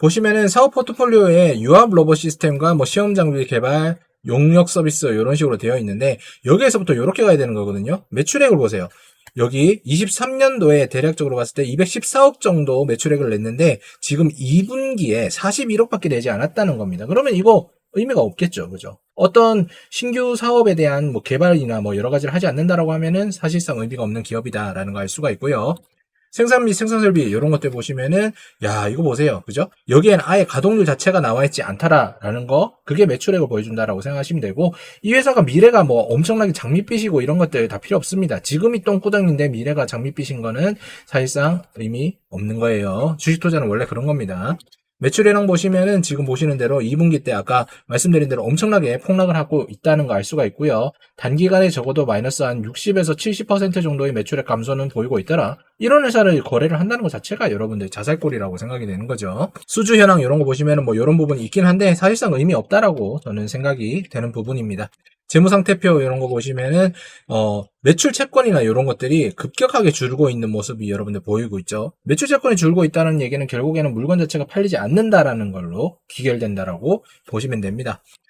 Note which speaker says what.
Speaker 1: 보시면은 사업 포트폴리오에 유압 로봇 시스템과 뭐 시험 장비 개발, 용역 서비스 이런 식으로 되어 있는데 여기에서부터 이렇게 가야 되는 거거든요. 매출액을 보세요. 여기 23년도에 대략적으로 봤을 때 214억 정도 매출액을 냈는데 지금 2분기에 41억밖에 내지 않았다는 겁니다. 그러면 이거 의미가 없겠죠. 그죠? 어떤 신규 사업에 대한 뭐 개발이나 뭐 여러 가지를 하지 않는다라고 하면은 사실상 의미가 없는 기업이다라는 걸 알 수가 있고요. 생산 및 생산 설비 이런 것들 보시면은 야 이거 보세요. 그죠? 여기에는 아예 가동률 자체가 나와 있지 않다라는 거 그게 매출액을 보여준다라고 생각하시면 되고 이 회사가 미래가 뭐 엄청나게 장밋빛이고 이런 것들 다 필요 없습니다. 지금이 똥구덩인데 미래가 장밋빛인 거는 사실상 의미 없는 거예요. 주식 투자는 원래 그런 겁니다 매출이랑 보시면은 지금 보시는 대로 2분기 때 아까 말씀드린 대로 엄청나게 폭락을 하고 있다는 거 알 수가 있고요. 단기간에 적어도 마이너스 한 60에서 70% 정도의 매출액 감소는 보이고 있더라. 이런 회사를 거래를 한다는 것 자체가 여러분들 자살골이라고 생각이 되는 거죠. 수주 현황 이런 거 보시면은 뭐 이런 부분이 있긴 한데 사실상 의미 없다라고 저는 생각이 되는 부분입니다. 재무상태표 이런 거 보시면은 어 매출 채권이나 이런 것들이 급격하게 줄고 있는 모습이 여러분들 보이고 있죠. 매출 채권이 줄고 있다는 얘기는 결국에는 물건 자체가 팔리지 않는다라는 걸로 귀결된다라고 보시면 됩니다.